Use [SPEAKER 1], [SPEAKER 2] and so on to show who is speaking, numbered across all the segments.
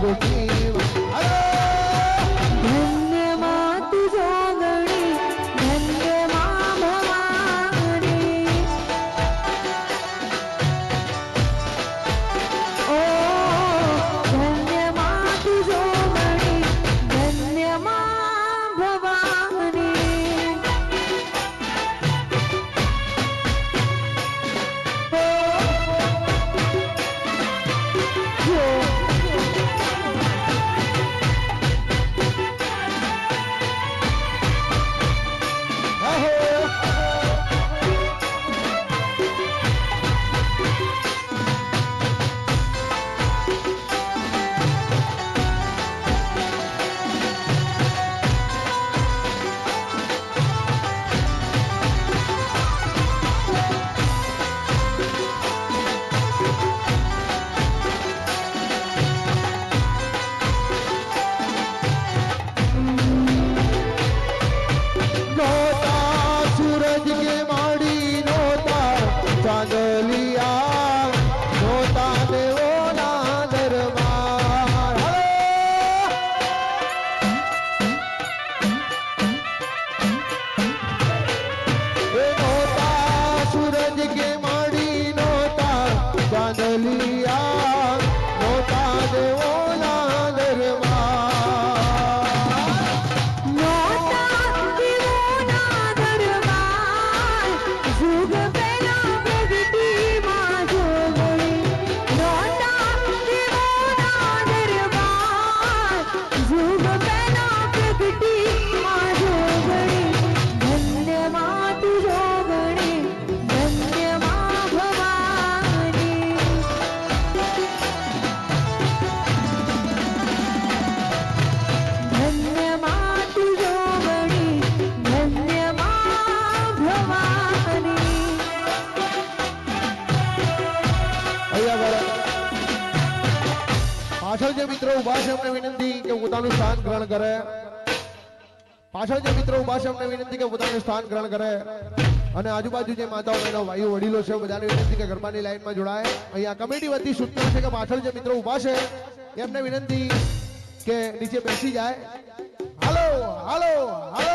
[SPEAKER 1] boquinha. પાછળ જે મિત્રો ઊભા છે, એમને વિનંતી કે પોતાનું સ્થાન ગ્રહણ કરે. પાછળ જે મિત્રો ઊભા છે, એમને વિનંતી કે પોતાનું સ્થાન ગ્રહણ કરે. અને આજુબાજુ જે માતાઓ, એના ભાઈઓ, વડીલો છે, બધાને વિનંતી કે ગરબાની લાઈનમાં જોડાય. અહીંયા કમિટી વતી સૂચના છે કે પાછળ જે મિત્રો ઊભા છે, એમને વિનંતી કે નીચે બેસી જાય. હાલો હાલો હાલો.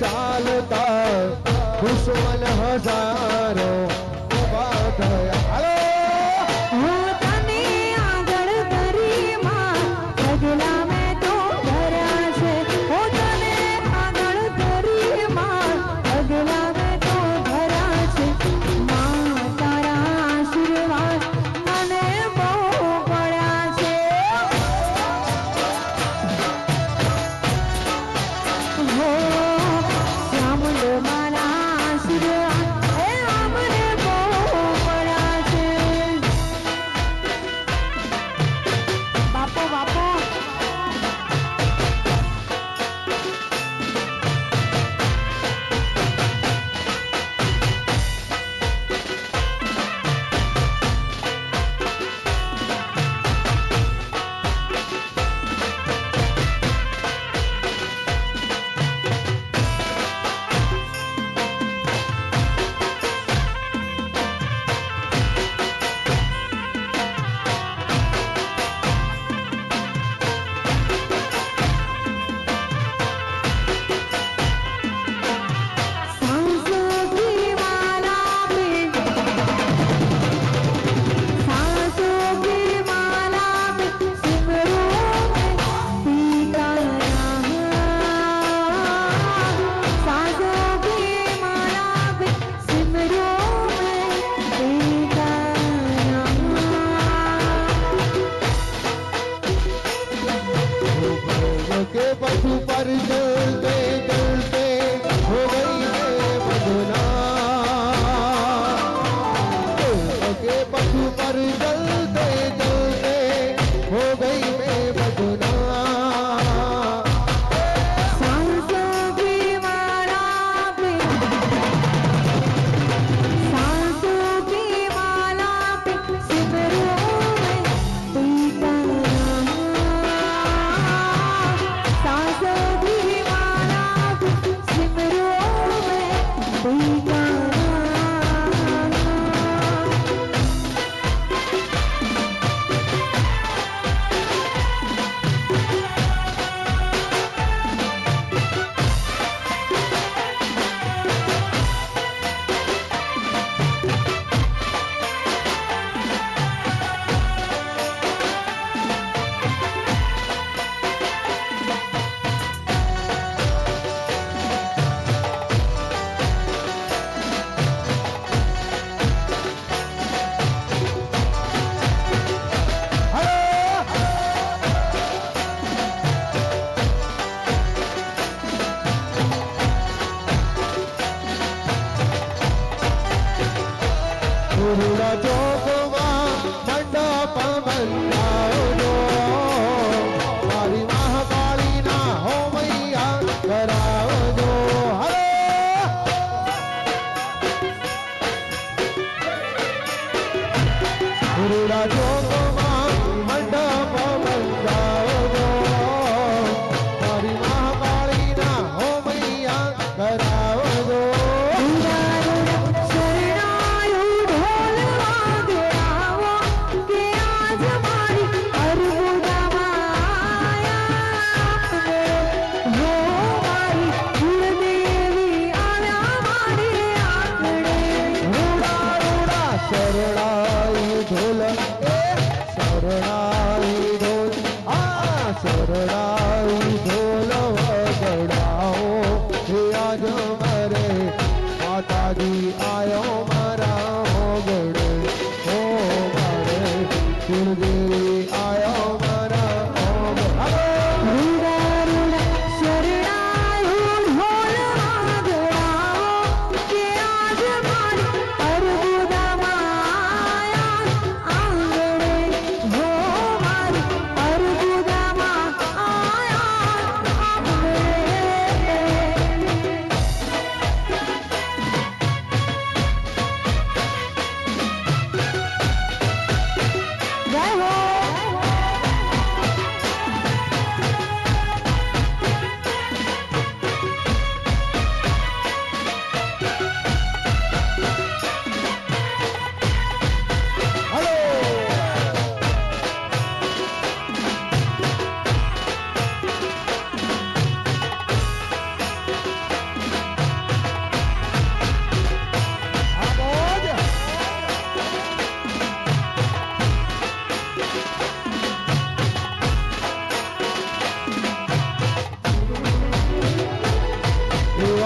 [SPEAKER 1] चालता खुशमन हज़ारों बाधा Thank. Guru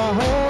[SPEAKER 1] heart.